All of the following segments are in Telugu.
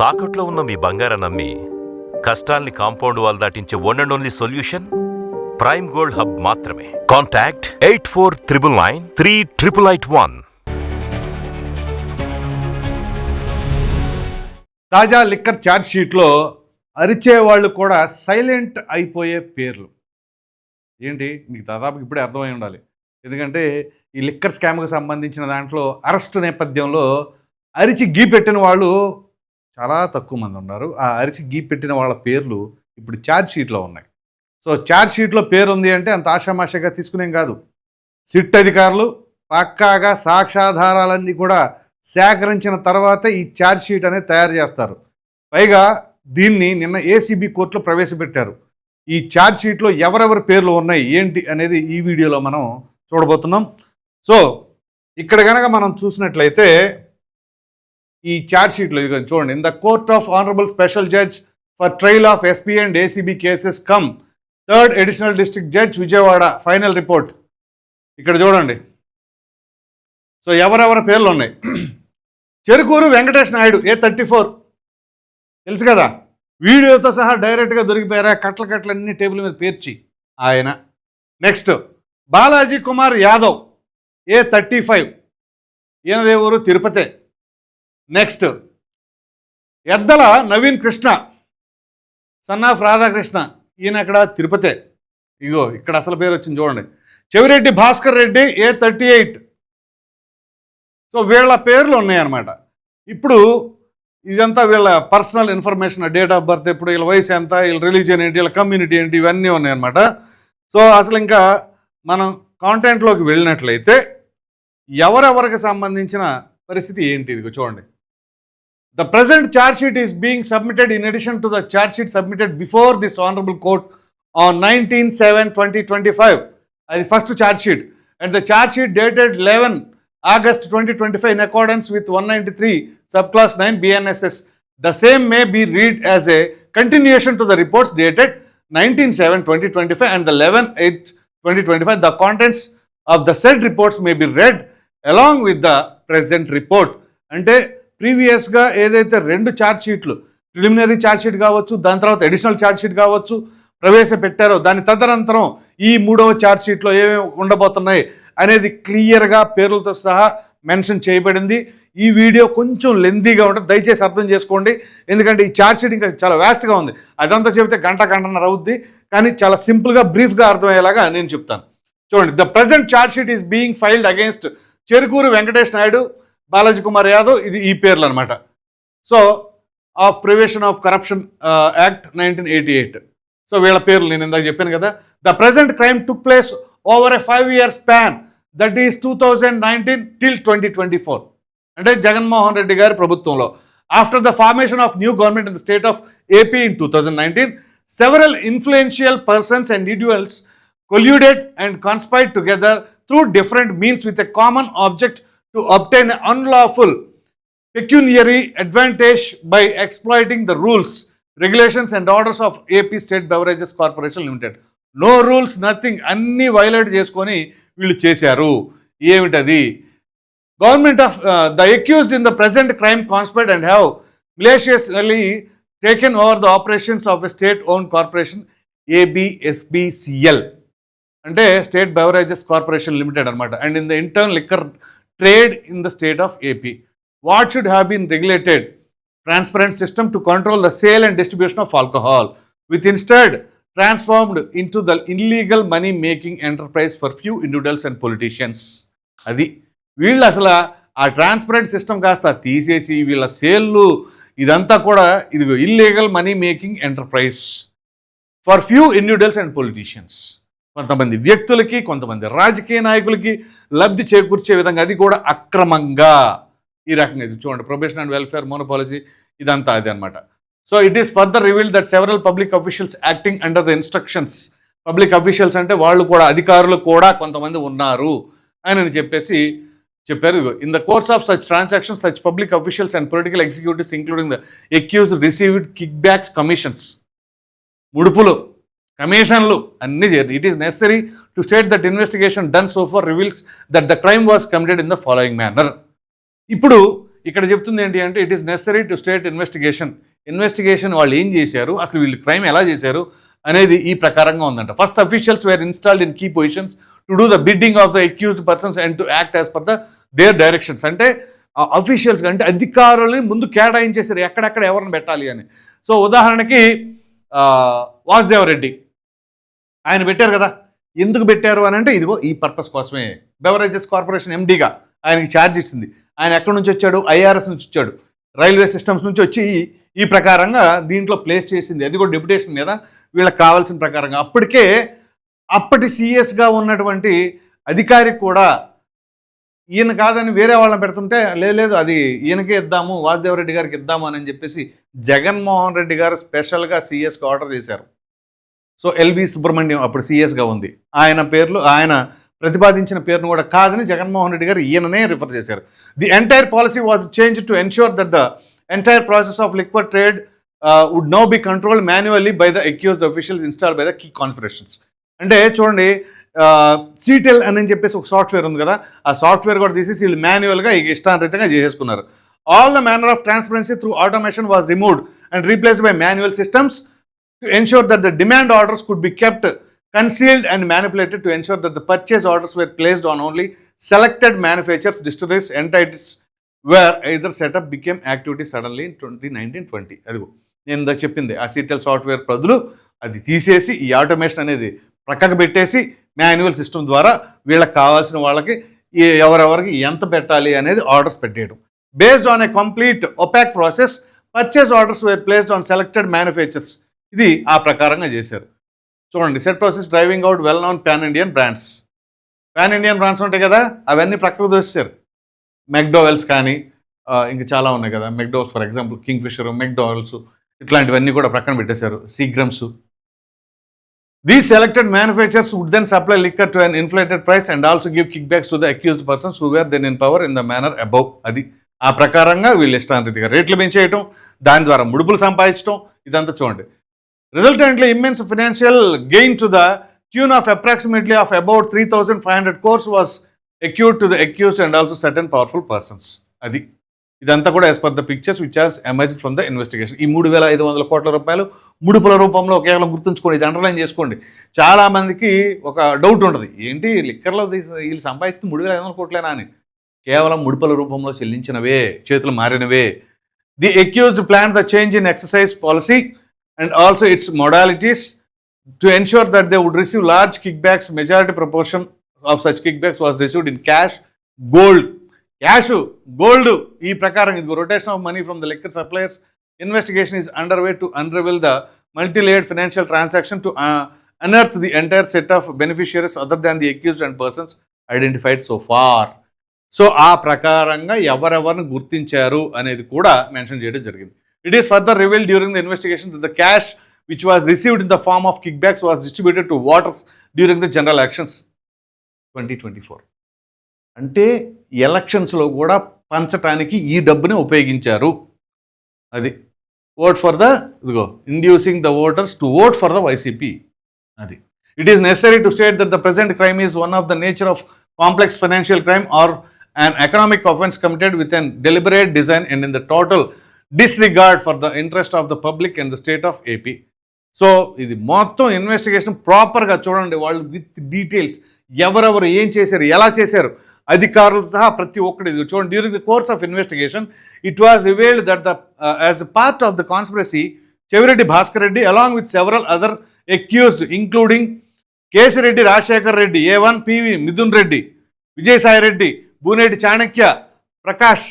తాకట్లో ఉన్న మీ బంగారం నమ్మి కష్టాల్ని compound wall దాటించే one and only solution Prime Gold Hub మాత్రమే. Contact eight four triple nine three triple eight one తాజా లిక్కర్ ఛార్జ్ షీట్లో అరిచే వాళ్ళు కూడా సైలెంట్ అయిపోయే పేర్లు. ఏంటి? మీకు దాదాపు ఇప్పుడే అర్థమై ఉండాలి. ఎందుకంటే ఈ లిక్కర్ స్కామ్కి సంబంధించిన దాంట్లో అరెస్ట్ నేపథ్యంలో అరిచి గీ పెట్టిన వాళ్ళు చాలా తక్కువ మంది ఉన్నారు. ఆ అరిచి గీ పెట్టిన వాళ్ళ పేర్లు ఇప్పుడు ఛార్జ్ షీట్లో ఉన్నాయి. సో ఛార్జ్ షీట్లో పేరు ఉంది అంటే అంత ఆషామాషగా తీసుకునేం కాదు. సిట్ అధికారులు పక్కాగా సాక్ష్యాధారాలన్నీ కూడా సేకరించిన తర్వాత ఈ ఛార్జ్ షీట్ అనేది తయారు చేస్తారు. పైగా దీన్ని నిన్న ఏసీబీ కోర్టులో ప్రవేశపెట్టారు. ఈ ఛార్జ్ షీట్లో ఎవరెవరి పేర్లు ఉన్నాయి ఏంటి అనేది ఈ వీడియోలో మనం చూడబోతున్నాం. సో ఇక్కడ కనుక మనం చూసినట్లయితే ఈ ఛార్జ్ షీట్లో ఇది చూడండి. In the court of honourable special judge for trial of SP and ACB cases cum third additional district judge Vijayawada final report ఇక్కడ చూడండి. సో ఎవరెవరి పేర్లు ఉన్నాయి? Cherukuru Venkatesh Naidu A thirty four తెలుసు కదా? వీడియోతో సహా డైరెక్ట్గా దొరికిపోయారా? కట్ల కట్లన్నీ టేబుల్ మీద పేర్చి ఆయన. Next Balaji Kumar Yadav A thirty five ఈయనదే ఊరు తిరుపతే. Next Eddala Naveen Krishna. Son of Radhakrishna. ఈయన అక్కడ తిరుపతే. ఇగో ఇక్కడ అసలు పేరు వచ్చింది చూడండి. Chevireddy Bhaskar Reddy A thirty eight so వీళ్ళ పేర్లు ఉన్నాయన్నమాట. ఇప్పుడు ఇదంతా వీళ్ళ personal information date of birth ఎప్పుడు వీళ్ళ వయసు ఎంత వీళ్ళ రిలీజియన్ ఏంటి వీళ్ళ కమ్యూనిటీ ఏంటి ఇవన్నీ ఉన్నాయన్నమాట. సో అసలు ఇంకా మనం కాంటెంట్లోకి వెళ్ళినట్లయితే ఎవరెవరికి సంబంధించిన పరిస్థితి ఏంటి? ఇదిగో చూడండి. The present charge sheet is being submitted in addition to the charge sheet submitted before this Honorable Court on 19-7-2025 uh, the first charge sheet and the charge sheet dated 11 August 2025 in accordance with 193 subclass 9 BNSS. The same may be read as a continuation to the reports dated 19-7-2025 and 11-8-2025. The contents of the said reports may be read along with the present report. And ప్రీవియస్గా ఏదైతే రెండు ఛార్జ్ షీట్లు ప్రిలిమినరీ ఛార్జ్ షీట్ కావచ్చు దాని తర్వాత అడిషనల్ ఛార్జ్ షీట్ కావచ్చు ప్రవేశపెట్టారో దాని తదనంతరం ఈ మూడవ ఛార్జ్ షీట్లో ఏమేమి ఉండబోతున్నాయి అనేది క్లియర్గా పేర్లతో సహా మెన్షన్ చేయబడింది. ఈ వీడియో కొంచెం లెందీగా ఉంటుంది దయచేసి అర్థం చేసుకోండి. ఎందుకంటే ఈ ఛార్జ్ షీట్ ఇంకా చాలా వ్యాస్ట్గా ఉంది. అదంతా చెబితే గంట గంటన్నర అవుద్ది. కానీ చాలా సింపుల్గా బ్రీఫ్గా అర్థమయ్యేలాగా నేను చెప్తాను. చూడండి the present charge sheet is being filed against Cherukuru Venkatesh Naidu. Balaji Kumar Yadav ఇది ఈ పేర్లు అనమాట so of prevention of corruption act nineteen eighty eight. So వీళ్ళ పేర్లు నేను ఇందాక చెప్పాను కదా. The present crime took place over a five year span that is two thousand nineteen till twenty twenty four అంటే జగన్మోహన్ రెడ్డి గారి ప్రభుత్వంలో. After the formation of new government in the state of AP in two thousand nineteen several influential persons and individuals colluded and conspired together through different means with a common object to obtain unlawful pecuniary advantage by exploiting the rules, regulations, and orders of AP State Beverages Corporation Limited. No rules nothing అన్నీ వైలేట్ చేసుకొని వీళ్ళు చేశారు. ఏమిటది? Government of the accused in the present crime conspired and have maliciously taken over the operations of a state own corporation APSBCL అంటే స్టేట్ బెవరేజెస్ కార్పొరేషన్ లిమిటెడ్ అనమాట and in the intern liquor trade in the state of AP what should have been regulated transparent system to control the sale and distribution of alcohol with instead transformed into the illegal money making enterprise for few individuals and politicians అది వీళ్ళు అసలు ఆ ట్రాన్స్పరెంట్ సిస్టమ్ కాస్త తీసేసి వీళ్ళ సేల్లు ఇదంతా కూడా ఇది illegal money making enterprise for few individuals and politicians కొంతమంది వ్యక్తులకి కొంతమంది రాజకీయ నాయకులకి లబ్ధి చేకూర్చే విధంగా అది కూడా అక్రమంగా ఈ రకంగా ఇది. చూడండి ప్రొబేషన్ అండ్ వెల్ఫేర్ మోనోపాలజీ ఇదంతా అది అనమాట so it is further reveal that several public officials acting under the instructions public officials అంటే వాళ్ళు కూడా అధికారులు కూడా కొంతమంది ఉన్నారు అని చెప్పేసి చెప్పారు. In the course of such transactions such public officials and political executives including the accuse received kickbacks commissions ముడుపులు కమిషన్లు అన్ని it is necessary to state that investigation done so far reveals that the crime was committed in the following manner ఇప్పుడు ఇక్కడ చెప్తుంది ఏంటి అంటే it is necessary to state investigation investigation వాళ్ళు ఏం చేశారు? అసలు వీళ్ళు క్రైమ్ ఎలా చేశారు? అనేది ఈ ప్రకారంగా ఉందంట. First officials were installed in key positions to do the bidding of the accused persons and to act as per the their directions అంటే అఫీషియల్స్ అంటే అధికారులని ముందు కేటాయించేశారు. ఎక్కడెక్కడ ఎవరిని పెట్టాలి అని. సో ఉదాహరణకి వాసుదేవరెడ్డి. ఆయన పెట్టారు కదా. ఎందుకు పెట్టారు అని అంటే ఇదిగో ఈ పర్పస్ కోసమే. బెవరేజెస్ కార్పొరేషన్ ఎండీగా ఆయనకి ఛార్జ్ ఇచ్చింది. ఆయన ఎక్కడి నుంచి వచ్చాడు? ఐఆర్ఎస్ నుంచి వచ్చాడు. రైల్వే సిస్టమ్స్ నుంచి వచ్చి ఈ- ప్రకారంగా దీంట్లో ప్లేస్ చేసింది. అది కూడా డెప్యుటేషన్ మీద వీళ్ళకి కావాల్సిన ప్రకారంగా. అప్పటికే అప్పటి సీఎస్గా ఉన్నటువంటి అధికారి కూడా ఈయన కాదని వేరే వాళ్ళని పెడుతుంటే లేదు లేదు అది ఈయనకే ఇద్దాము వాసుదేవరెడ్డి గారికి ఇద్దాము అని చెప్పేసి జగన్మోహన్ రెడ్డి గారు స్పెషల్గా సీఎస్కి ఆర్డర్ చేశారు. సో ఎల్వి సుబ్రహ్మణ్యం అప్పుడు సీఎస్గా ఉంది. ఆయన పేర్లు ఆయన ప్రతిపాదించిన పేరును కూడా కాదని జగన్మోహన్ రెడ్డి గారు ఈయననే రిఫర్ చేశారు. The entire policy was change to ensure that the entire process of liquid trade would no be control manually by the accused officials install by the key conspirations అంటే చూడండి uh, సీటెల్ అని చెప్పేసి ఒక సాఫ్ట్వేర్ ఉంది కదా ఆ సాఫ్ట్వేర్ కూడా తీసేసి వీళ్ళు మాన్యువల్గా ఇష్టానరీతంగా చేసేసుకున్నారు. All the manner of transparency through automation was removed and replaced by manual systems to ensure that the demand orders could be kept concealed and manipulated to ensure that the purchase orders were placed on only selected manufacturers, distilleries, entities where either setup became activity suddenly in 2019-20. అదిగో నేను ఇందాక చెప్పింది ఆ సీటెల్ సాఫ్ట్వేర్ బదులు అది తీసేసి ఈ ఆటోమేషన్ అనేది ప్రక్కకు పెట్టేసి మాన్యువల్ సిస్టమ్ ద్వారా వీళ్ళకి కావాల్సిన వాళ్ళకి ఈ ఎవరెవరికి ఎంత పెట్టాలి అనేది ఆర్డర్స్ పెట్టేయడం based on a complete opaque process purchase orders were placed on selected manufacturers ఇది ఆ ప్రకారంగా చేశారు. చూడండి set process driving out well known pan Indian brands pan Indian brands ఉంటాయి కదా అవన్నీ ప్రక్కకు దోసేశారు. మెక్డోవెల్స్ కానీ ఇంకా చాలా ఉన్నాయి కదా. McDowell's for example Kingfisher McDowell's ఇట్లాంటివన్నీ కూడా ప్రక్కన పెట్టేశారు. Seagram's the selected manufacturers would then supply liquor to an inflated price and also give kickbacks to the accused persons who were then in power in the manner above అది ఆ ప్రకారంగా వీళ్ళు ఇష్టాంతిగా రేట్లు పెంచేయటం దాని ద్వారా ముడుపులు సంపాదించడం ఇదంతా చూడండి. Resultantly immense financial gain to the tune of approximately of about 3500 crores was accrued to the accused and also certain powerful persons. అది ఇదంతా కూడా as per the pictures which has emerge from the investigation ఈ మూడు వేల ఐదు వందల కోట్ల రూపాయలు ముడుపుల రూపంలో కేవలం గుర్తుంచుకోండి ఇది అండర్లైన్ చేసుకోండి. చాలామందికి ఒక డౌట్ ఉంటుంది. ఏంటి లిక్కర్లో తీసి వీళ్ళు సంపాదించింది మూడు వేల ఐదు వందల కోట్లేనా అని. కేవలం ముడుపుల రూపంలో చెల్లించినవే చేతులు మారినవే. The accused plan the change in excise policy and also its modalities to ensure that they large receive large kickbacks. Majority proportion of such kickbacks was received in cash, gold. Cash, gold. ఈ ప్రకారం ఇది rotation of money from the liquor suppliers investigation is under way to unravel the multi financial transaction to unearth the entire set of beneficiaries other than the accused and persons identified so far so ఆ ప్రకారంగా ఎవరెవరిని గుర్తించారు అనేది కూడా మెన్షన్ చేయడం జరిగింది it is further reveal during the investigation the cash which was received in the form of kickbacks was distributed to voters during the general elections twenty twenty four అంటే ఎలక్షన్స్లో కూడా పంచటానికి ఈ డబ్బుని ఉపయోగించారు. అది ఓట్ ఫర్ ద ఇదిగో inducing the voters to vote for the YCP అది. It is necessary to state that the present crime is one of the nature of complex financial crime or an economic offense committed with an deliberate design and in the total disregard for the interest of the public and the state of AP so ఇది మొత్తం ఇన్వెస్టిగేషన్ ప్రాపర్గా చూడండి వాళ్ళు విత్ డీటెయిల్స్ ఎవరెవరు ఏం చేశారు ఎలా చేశారు అధికారులు సహా ప్రతి ఒక్కటి చూడండి. During the course of investigation it was revealed that the as part of the conspiracy Chevireddy Bhaskar Reddy along with several other accused including Kesireddy Rajasekhar Reddy A one PV Mithun Reddy Vijayasai Reddy Buneti Chanakya Prakash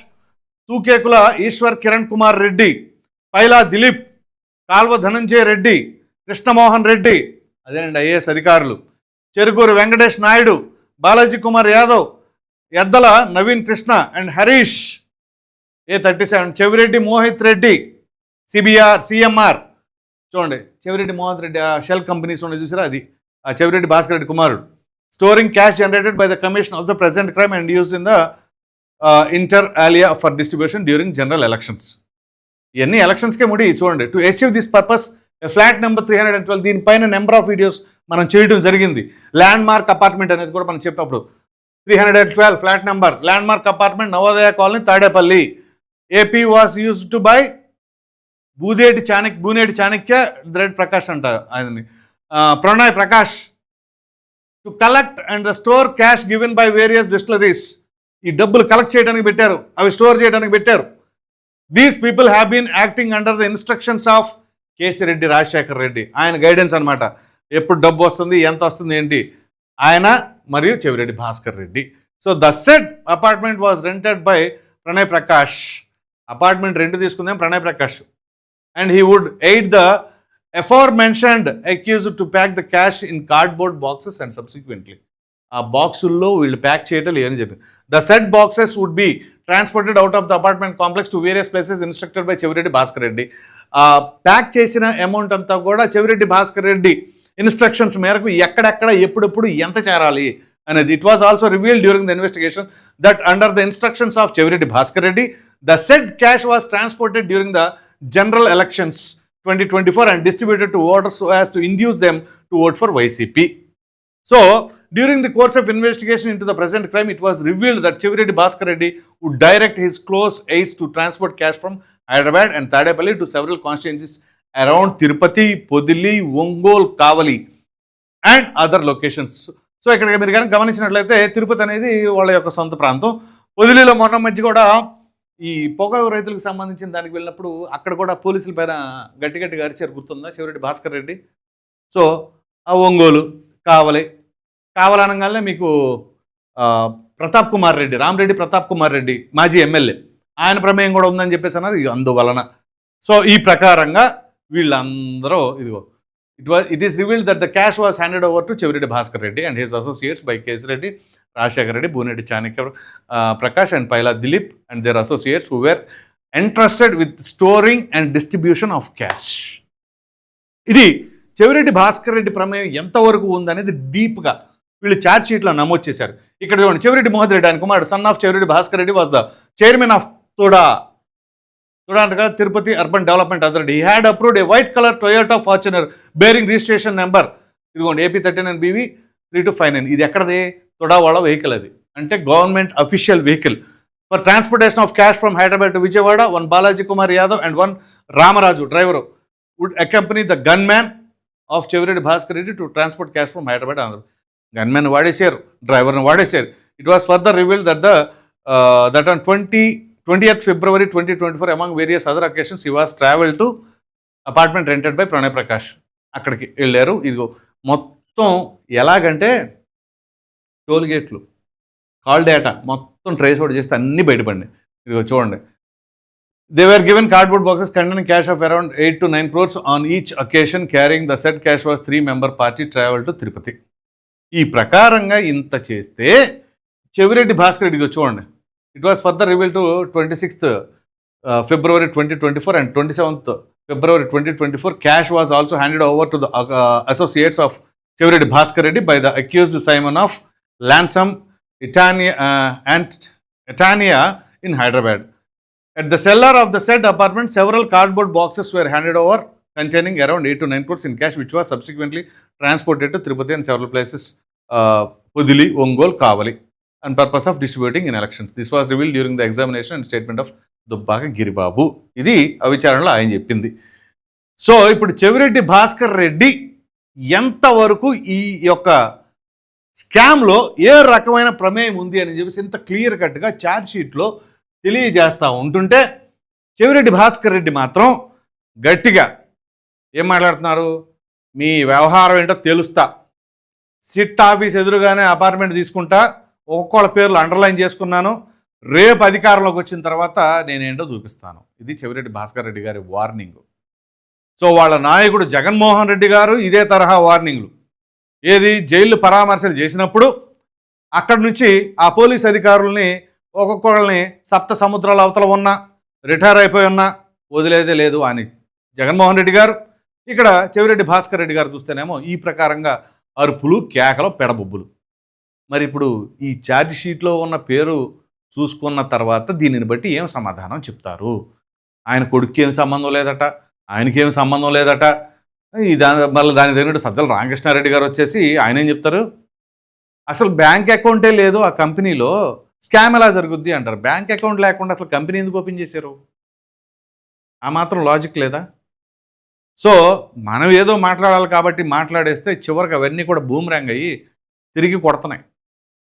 Tukekula Eshwar Kiran Kumar Reddy Paila Dilip Kalva Dhananjaya Reddy Krishnamohan Reddy అదేనండి ఐఏఎస్ అధికారులు Cherukuru Venkatesh Naidu Balaji Kumar Yadav Eddala Naveen Krishna and Harish A thirty seven Chevireddy Mohit Reddy CBR CMR. చూడండి చెవిరెడ్డి మోహిత్ రెడ్డి ఆ షెల్ కంపెనీస్ ఉన్నాయి చూసారా అది? ఆ చెవిరెడ్డి భాస్కర్ రెడ్డి కుమారుడు. Storing cash generated by the commission of the present crime and used in the inter alia for distribution during general elections ఇవన్నీ ఎలక్షన్స్కే ముడి చూడండి. To achieve this purpose flat number three hundred and twelve దీనిపైన నెంబర్ ఆఫ్ వీడియోస్ మనం చేయడం జరిగింది. ల్యాండ్ మార్క్ అపార్ట్మెంట్ అనేది కూడా మనం చెప్పినప్పుడు three hundred and twelve flat number landmark apartment Navodaya colony Tadepalli. AP was use to by Budeti Chanakya Buneti Chanakya ద్రెడ్ Prakash అంటారు ఆయనని. Pranay Prakash. To collect and the store cash given by various distilleries ఈ డబ్బులు కలెక్ట్ చేయడానికి పెట్టారు. అవి స్టోర్ చేయడానికి పెట్టారు. These people have been acting under the instructions of Kesireddy Rajasekhar Reddy ఆయన గైడెన్స్ అన్నమాట. ఎప్పుడు డబ్బు వస్తుంది ఎంత వస్తుంది ఏంటి? ఆయన మరియు Chevireddy Bhaskar Reddy. So the set apartment was rented by Pranay Prakash apartment rent తీసుకుందాం Pranay Prakash and he would aid the aforementioned accuse to pack the cash in cardboard boxes and subsequently ఆ బాక్సుల్లో వీళ్ళు ప్యాక్ చేయటం లేదని చెప్పి. The set boxes would be transported out of the apartment complex to various places instructed by Chevireddy Bhaskar Reddy ఆ ప్యాక్ చేసిన అమౌంట్ అంతా కూడా చెవిరెడ్డి భాస్కర్ రెడ్డి ఇన్స్ట్రక్షన్స్ మేరకు ఎక్కడెక్కడ ఎప్పుడెప్పుడు ఎంత చేరాలి అనేది. It was also reveal during the investigation that under the instructions of Chevireddy Bhaskar Reddy the said cash was transported during the general elections twenty twenty four and distributed to voters as to induce them to vote for YCP so during the course of investigation into the present crime it was revealed that Chevireddy Bhaskar Reddy would direct his close aides to transport cash from Hyderabad and Tadepalli to several constituencies around Tirupati Podili Ongole Kavali and other locations so ఇక్కడ మీరు కానీ గమనించినట్లయితే తిరుపతి అనేది వాళ్ళ యొక్క సొంత ప్రాంతం. పొదిలిలో మొన్న మధ్య కూడా ఈ పొగాకు రైతులకు సంబంధించిన దానికి వెళ్ళినప్పుడు అక్కడ కూడా పోలీసుల పైన గట్టిగట్టిగా అరిచారు. గుర్తుందా? శివరెడ్డి భాస్కర్ రెడ్డి సో ఆ ఒంగోలు కావలి కావాలనగానే మీకు ప్రతాప్ కుమార్ రెడ్డి రామరెడ్డి ప్రతాప్ కుమార్ రెడ్డి మాజీ ఎమ్మెల్యే. ఆయన ప్రమేయం కూడా ఉందని చెప్పేసి అన్నారు. ఇది అందువలన. సో ఈ ప్రకారంగా వీళ్ళందరూ ఇదిగో it was it is revealed that the cash was handed over to Chevireddy Bhaskar Reddy and his associates by Kesireddy Rajasekhar Reddy Bhunedi Chanakya Prakash and Paila Dilip and their associates who were entrusted with storing and distribution of cash. ఇది చెవిరెడ్డి భాస్కర్ రెడ్డి ప్రమేయం ఎంతవరకు ఉందనేది డీప్గా వీళ్ళు ఛార్జ్ షీట్లో నమోదు చేశారు. ఇక్కడ చూడండి చెవిరెడ్డి మోహన్ రెడ్డి ఆయన కుమారుడు son of Chevireddy Bhaskar Reddy was the chairman of TUDA. TUDA అంటే కదా Tirupati urban development authority he had approved a white colour Toyota Fortuner bearing registration number ఇదిగోండి AP thirty nine BV three two five nine ఇది ఎక్కడది? తుడా వాళ్ళ వెహికల్ అది. అంటే government official vehicle for transportation of cash from Hyderabad to Vijayawada one Balaji Kumar Yadav and one Ramaraju driver would accompany the gunman of Chevireddy Bhaskar Reddy to transport cash from Hyderabad Andhra gunman వాడేశారు డ్రైవర్ని వాడేశారు. It was further reveal that the that on twenty twenty eighth February twenty twenty four among various other occasions he was travel to apartment rented by Pranay Prakash అక్కడికి వెళ్ళారు. ఇదిగో మొత్తం ఎలాగంటే టోల్ గేట్లు కాల్ డేటా మొత్తం ట్రేస్ అవుట్ చేస్తే అన్నీ బయటపడినాయి. ఇదిగో చూడండి. They were given cardboard boxes containing cash of around eight to nine crores on each occasion carrying the said cash was three member party travel to Tirupati ఈ ప్రకారంగా ఇంత చేస్తే చెవిరెడ్డి భాస్కర్ రెడ్డికి చూడండి. It was further reveal to twenty sixth February twenty twenty four and twenty seventh February twenty twenty four cash was also handed over to the associates of Chevireddy Bhaskar Reddy by the accused Simon of Lansum Itania and Itania in Hyderabad at the cellar of the said apartment several cardboard boxes were handed over containing around eight to nine crores in cash which was subsequently transported to Tirupati and several places Pudili, Ongol, Kavali, and purpose of distributing in elections. This was revealed during the examination and statement of Dubbaka Giribabu. ఇది ఆ విచారణలో ఆయన చెప్పింది. సో ఇప్పుడు చెవిరెడ్డి భాస్కర్ రెడ్డి ఎంతవరకు ఈ యొక్క స్కామ్లో ఏ రకమైన ప్రమేయం ఉంది అని చెప్పేసి ఇంత క్లియర్ కట్గా ఛార్జ్షీట్లో తెలియజేస్తూ ఉంటుంటే చెవిరెడ్డి భాస్కర్ రెడ్డి మాత్రం గట్టిగా ఏం మాట్లాడుతున్నారు? మీ వ్యవహారం ఏంటో తెలుస్తా. సిట్ ఆఫీస్ ఎదురుగానే అపార్ట్మెంట్ తీసుకుంటా ఒక్కొక్కళ్ళ పేర్లు అండర్లైన్ చేసుకున్నాను. రేపు అధికారంలోకి వచ్చిన తర్వాత నేనేంటో చూపిస్తాను. ఇది చెవిరెడ్డి భాస్కర్ రెడ్డి గారి వార్నింగ్. సో వాళ్ళ నాయకుడు జగన్మోహన్ రెడ్డి గారు ఇదే తరహా వార్నింగ్లు. ఏది? జైలు పరామర్శలు చేసినప్పుడు అక్కడి నుంచి ఆ పోలీస్ అధికారుల్ని ఒక్కొక్కళ్ళని సప్త సముద్రాల అవతల ఉన్నా రిటైర్ అయిపోయి ఉన్నా వదిలేదే లేదు అని జగన్మోహన్ రెడ్డి గారు. ఇక్కడ చెవిరెడ్డి భాస్కర్ రెడ్డి గారు చూస్తేనేమో ఈ ప్రకారంగా అరుపులు కేకలు పెడబొబ్బులు. మరి ఇప్పుడు ఈ ఛార్జ్ షీట్లో ఉన్న పేరు చూసుకున్న తర్వాత దీనిని బట్టి ఏం సమాధానం చెప్తారు? ఆయన కొడుక్కి ఏం సంబంధం లేదట ఆయనకి ఏం సంబంధం లేదట ఈ దాని మళ్ళీ దాని దగ్గర సజ్జల రామకృష్ణారెడ్డి గారు వచ్చేసి ఆయన ఏం చెప్తారు? అసలు బ్యాంక్ అకౌంటే లేదు ఆ కంపెనీలో స్కామ్ ఎలా జరుగుద్ది అంటారు. బ్యాంక్ అకౌంట్ లేకుండా అసలు కంపెనీ ఎందుకు ఓపెన్ చేశారు? ఆ మాత్రం లాజిక్ లేదా? సో మనం ఏదో మాట్లాడాలి కాబట్టి మాట్లాడేస్తే చివరికి అవన్నీ కూడా బూమరాంగ్ అయ్యి తిరిగి కొడుతున్నాయి.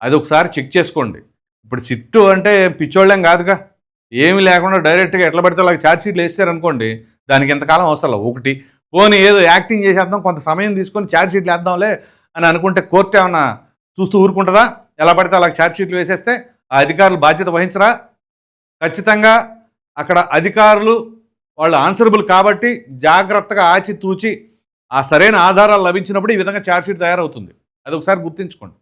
అది ఒకసారి చెక్ చేసుకోండి. ఇప్పుడు సిట్టు అంటే పిచ్చోళ్ళం కాదుగా. ఏమి లేకుండా డైరెక్ట్గా ఎట్లా పడితే అలా ఛార్జ్షీట్లు వేసారనుకోండి దానికి ఎంతకాలం అవసరం ఒకటి పోనీ ఏదో యాక్టింగ్ చేసేద్దాం కొంత సమయం తీసుకొని ఛార్జ్షీట్లు వేద్దాంలే అని అనుకుంటే కోర్టు ఏమైనా చూస్తూ ఊరుకుంటుందా? ఎలా పడితే అలా ఛార్జ్షీట్లు వేసేస్తే ఆ అధికారులు బాధ్యత వహించరా? ఖచ్చితంగా అక్కడ అధికారులు వాళ్ళు ఆన్సరబుల్ కాబట్టి జాగ్రత్తగా ఆచితూచి ఆ సరైన ఆధారాలు లభించినప్పుడు ఈ విధంగా ఛార్జ్షీట్ తయారవుతుంది. అది ఒకసారి గుర్తుంచుకోండి.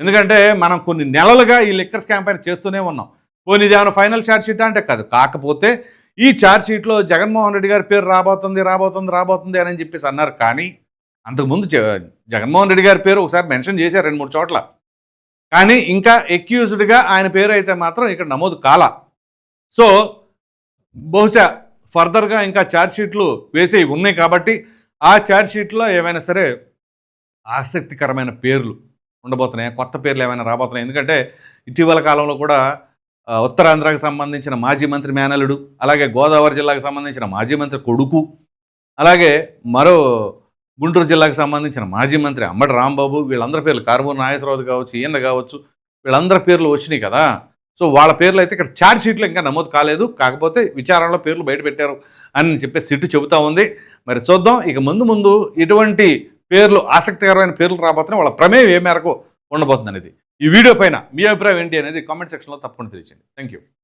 ఎందుకంటే మనం కొన్ని నెలలుగా ఈ లిక్కర్స్ క్యాంపెయిన్ చేస్తూనే ఉన్నాం. పోనీ ఇది ఫైనల్ ఛార్జ్షీట్ అంటే కాదు. కాకపోతే ఈ ఛార్జ్షీట్లో జగన్మోహన్ రెడ్డి గారి పేరు రాబోతుంది రాబోతుంది రాబోతుంది అని చెప్పేసి అన్నారు. కానీ అంతకుముందు జ- జగన్మోహన్ రెడ్డి గారి పేరు ఒకసారి మెన్షన్ చేశారు రెండు మూడు చోట్ల. కానీ ఇంకా ఎక్యూజ్డ్గా ఆయన పేరు అయితే మాత్రం ఇక్కడ నమోదు కాల. సో బహుశా ఫర్దర్గా ఇంకా ఛార్జ్షీట్లు వేసేవి ఉన్నాయి కాబట్టి ఆ ఛార్జ్షీట్లో ఏమైనా సరే ఆసక్తికరమైన పేర్లు ఉండబోతున్నాయి? కొత్త పేర్లు ఏమైనా రాబోతున్నాయి? ఎందుకంటే ఇటీవల కాలంలో కూడా ఉత్తరాంధ్రకు సంబంధించిన మాజీ మంత్రి మేనలుడు అలాగే గోదావరి జిల్లాకు సంబంధించిన మాజీ మంత్రి కొడుకు అలాగే మరో గుంటూరు జిల్లాకు సంబంధించిన మాజీ మంత్రి అంబటి రాంబాబు వీళ్ళందరి పేర్లు కారుమూరి నాగేశ్వరరావు కావచ్చు ఈయన కావచ్చు వీళ్ళందరి పేర్లు వచ్చినాయి కదా? సో వాళ్ళ పేర్లు అయితే ఇక్కడ ఛార్జ్ షీట్లో ఇంకా నమోదు కాలేదు. కాకపోతే విచారణలో పేర్లు బయట పెట్టారు అని చెప్పి సిట్టు చెబుతా ఉంది. మరి చూద్దాం. ఇక ముందు ముందు ఇటువంటి పేర్లు ఆసక్తికరమైన పేర్లు రాబోతున్నాయి. వాళ్ళ ప్రమేయం ఏ మేరకు ఉండబోతుంది అనేది ఈ వీడియో పైన మీ అభిప్రాయం ఏంటి అనేది కామెంట్ సెక్షన్లో తప్పకుండా తెలియచండి థ్యాంక్ యూ